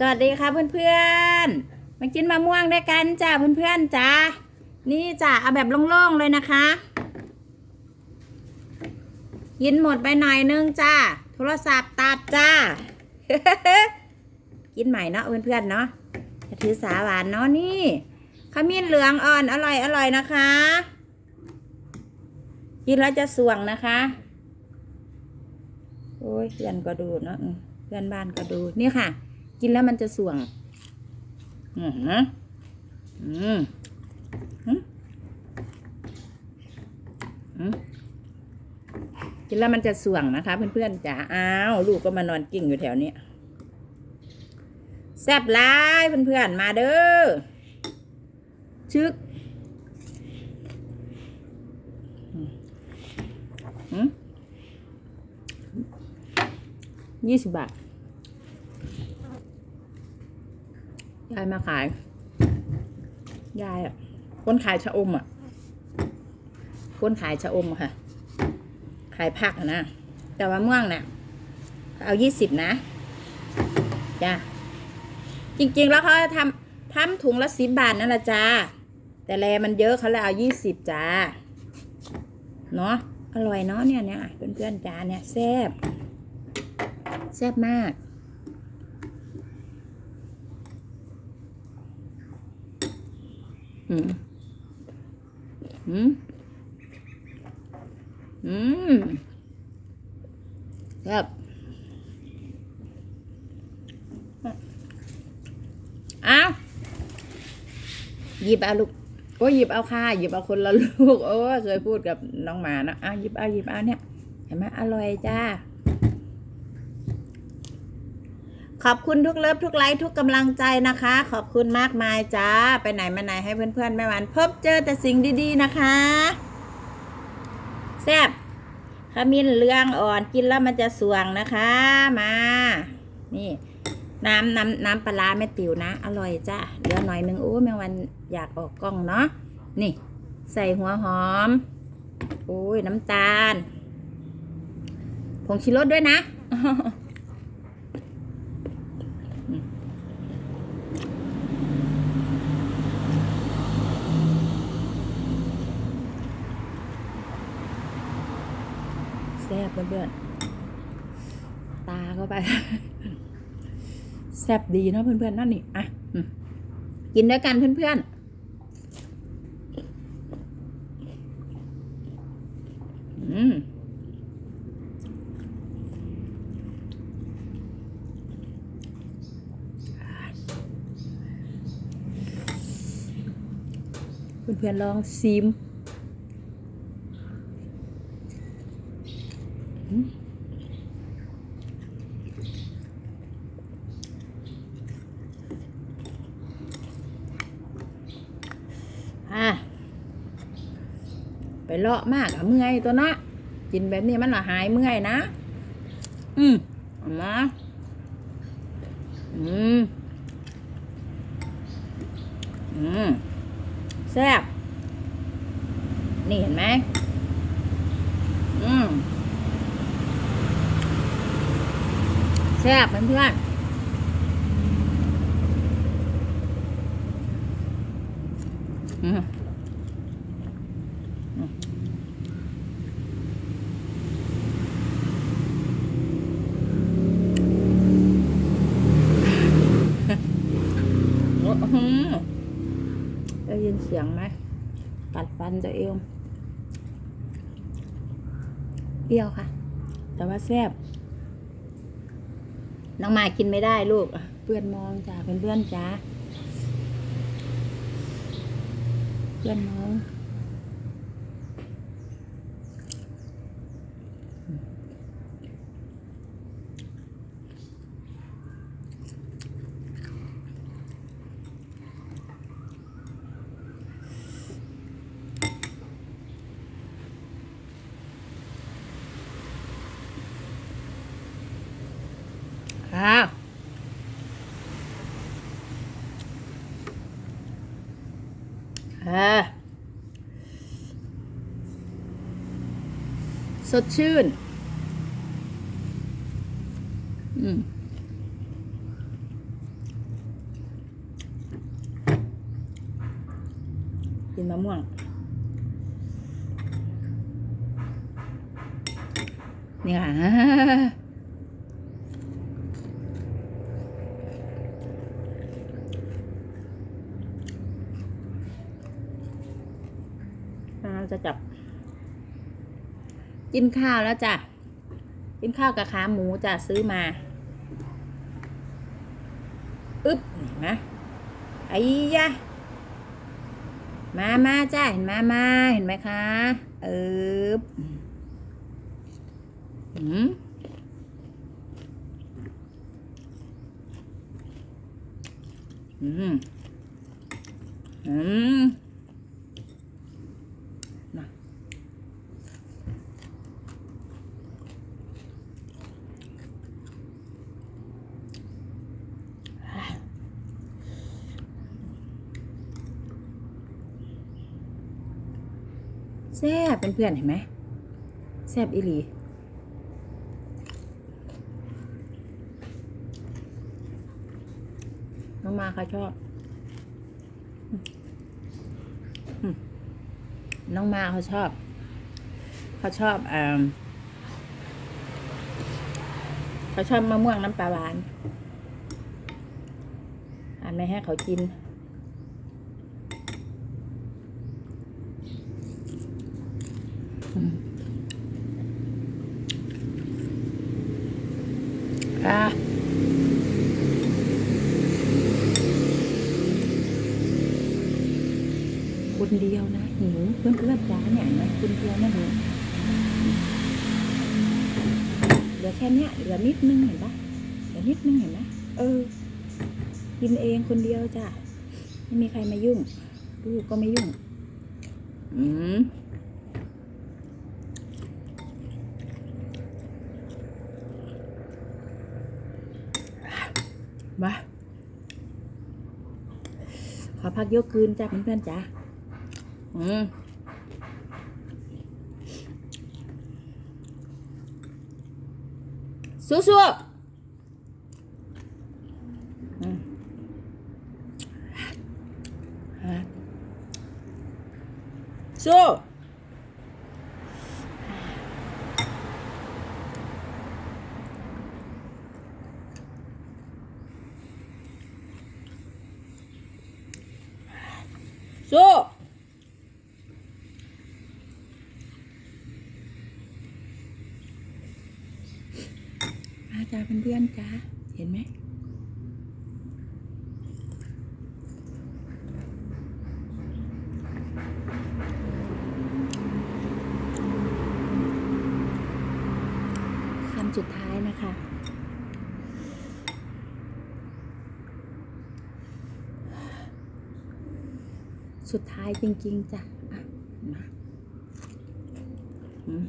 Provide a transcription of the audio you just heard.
สวัสดีค่ะเพื่อนๆ มากินมะม่วงด้วยกันจ้าเพื่อนๆจ้านี่จ้าเอาแบบโล่งๆเลยนะคะ กินหมดไปหน่อยนึงจ้าโทรศัพท์ตัดจ้า กินใหม่เนาะเพื่อนๆเนาะจะถือสาหวานเนาะนี่ขมิ้นเหลืองอ่อนอร่อยอร่อยนะคะ กินแล้วจะสวงนะคะ โอ้ยเพื่อนก็ดูเนาะเพื่อนบ้านก็ดูนี่ค่ะ กินแล้วมันจะสวง อือหืออืมกินแล้วมันจะสวงนะคะ เพื่อนๆจ๋า อ้าว ลูกก็มานอนกิ่งอยู่แถวนี้ แซ่บร้ายเพื่อนๆ มาเด้อ ชึกยี่สิบบาท ยายมาขาย ยายอะ คนขายชะอมอะ คนขายชะอมค่ะ ขายผักนะ แต่ว่าม่วงน่ะ เอายี่สิบนะ จ้าจริง ๆ แล้วเขาทำทำถุงละสิบบาทนั่นแหละจ้า แต่แลมันเยอะเขาเลยเอายี่สิบจ้า เนาะอร่อยเนาะเนี่ยเนี่ยเพื่อนๆจ้าเนี่ยแซ่บแซ่บมาก อืมอืมอืมครับเอาหยิบเอาลูกโอ้หยิบเอาค่ะหยิบเอาคนละลูก โอ้เคยพูดกับน้องหมานะอะหยิบเอาหยิบเอาเนี่ยเห็นไหมอร่อยจ้า ขอบคุณทุกเลิฟทุกไลค์ทุกกำลังใจนะคะ ขอบคุณมากมายจ้า ไปไหนมาไหนให้เพื่อนๆแม่วัน พบเจอแต่สิ่งดีๆนะคะ แซ่บขมิ้นเลืองอ่อนกินแล้วมันจะสวงนะคะมา นี่ น้ำน้ำน้ำปลาแม่ติ๋วนะ อร่อยจ้าเหลือหน่อยหนึงโอ้แม่วันอยากออกกล้องเนาะนี่ ใส่หัวหอมโอ้ยน้ำตาลผงชูรสด้วยนะ แซ่บเพื่อนๆตาเข้าไป แซ่บดีเนาะเพื่อนๆนั่นนี่อะกินด้วยกันเพื่อนๆอืมเพื่อนๆลองซิม อะ ไปเลาะมากอะเมื่อยตัวเนาะกินแบบนี้มันละหายเมื่อยนะ อืมเอามาอืมอืมแซ่บนี่เห็นไหมอืมแซ่บเพื่อนๆอืมโอ้โได้ยินเสียงไหมกัดฟันตัวเองเปรี้ยวค่ะ แต่ว่าแซ่บน้องมายกินไม่ได้ลูก เพื่อนมองจ้าเป็นเพื่อนจ้าเพื่อนมอง อ่าสดชื่น อืมกินมะม่วง เนี่ย เราจะจับ กินข้าวแล้วจ้ะ กินข้าวกับขาหมูจ้ะซื้อมาอึ๊บเห็นไหมไอ้ยะมามาจ้าเห็นมามาเห็นไหมคะเอออืมอืมอืม แซ่บเป็นเพื่อนเห็นไหมแซ่บอีหลีน้องมาเขาชอบ น้องมาเขาชอบ เขาชอบอ่าเขาชอบมะม่วงน้ำปลาหวานอันไม่ให้เขากิน มอะคนเดียวนะหิวเพื่อนเพื่อนจ้าเนี่ยนไหมคนเดียวนะหิวเหลือแค่เนี้ยเหลือนิดนึงเห็นปะเหลือนิดนึงเห็นไหมเออ กินเองคนเดียวจ้ะไม่มีใครมายุ่งลูกก็ไม่ยุ่ง อืม มาขอพักเยกคืนจ้ะเพื่อนๆจ้ะอืมสู้ๆอืมฮะสู้ อาจารย์เพื่อนๆจ้าเห็นไหมคำสุดท้ายนะคะสุดท้ายจริง ๆจ้ะอะมาอืม